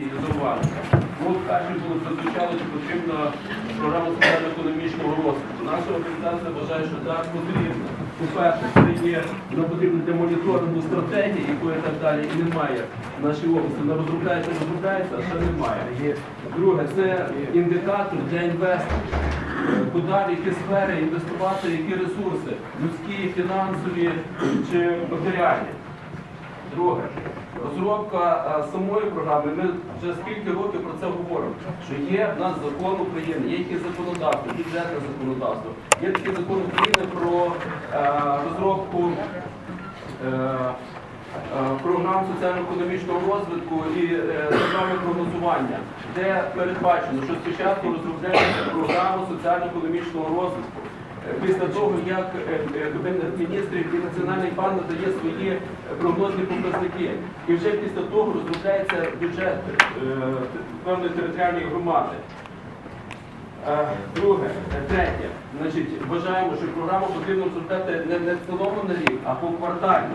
І зауваження. От перше було прозвучало, чи потрібна програма соціально-економічного розвитку. Наша організація вважає, що так потрібно. По-перше, це є вона потрібна для моніторингу стратегії, якої так далі і немає в нашій області. Вона розробляється, розробляється, а ще немає. Друге, це індикатор для інвесторів. Куди, в які сфери інвестувати, які ресурси, людські, фінансові чи матеріальні. Друге, розробка е, самої програми. Ми вже скільки років про це говоримо. Що є в нас закон України, є якесь законодавство, бюджетне законодавство, є такий закон України про е, розробку е, програм соціально-економічного розвитку і е, програми прогнозування, де передбачено, що спочатку розробляється програма соціально-економічного розвитку. Після того, як е, е, Кабінет міністрів і Національний банк надає свої е, прогнозні показники, і вже після того розробляється бюджет певної територіальної громади. Друге, третє, значить, вважаємо, що програму потрібно розробляти не, в цілому на рік, а поквартально.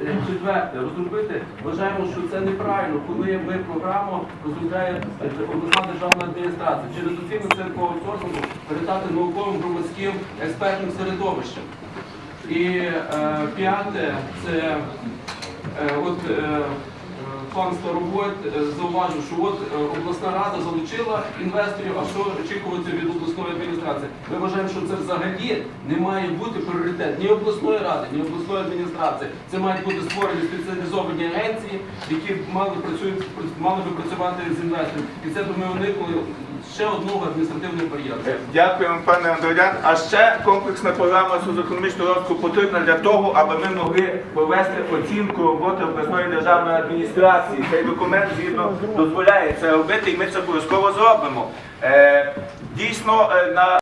Четверте, розробити, вважаємо, що це неправильно, коли ми програму розробляє е, обласна державна адміністрація через оцінку церкового сорту передати науковим громадським експертним середовищем. І е, п'яте, це е, от е, пан Старовойт е, зауважив, що от е, обласна рада залучила інвесторів, а що очікується від обласної адміністрації? Ми вважаємо, що це взагалі не має бути пріоритет ні обласної ради, ні обласної адміністрації. Це мають бути створені спеціалізовані агенції, які мали працюють мали би працювати з інвестором. І це би ми уникли ще одного адміністративного бар'єру. Дякуємо, пане Андроян. А ще комплексна програма соціально-економічного розвитку потрібна для того, аби ми могли провести оцінку роботи обласної державної адміністрації. Цей документ згідно дозволяє це робити, і ми це обов'язково зробимо. Е, дійсно, е, на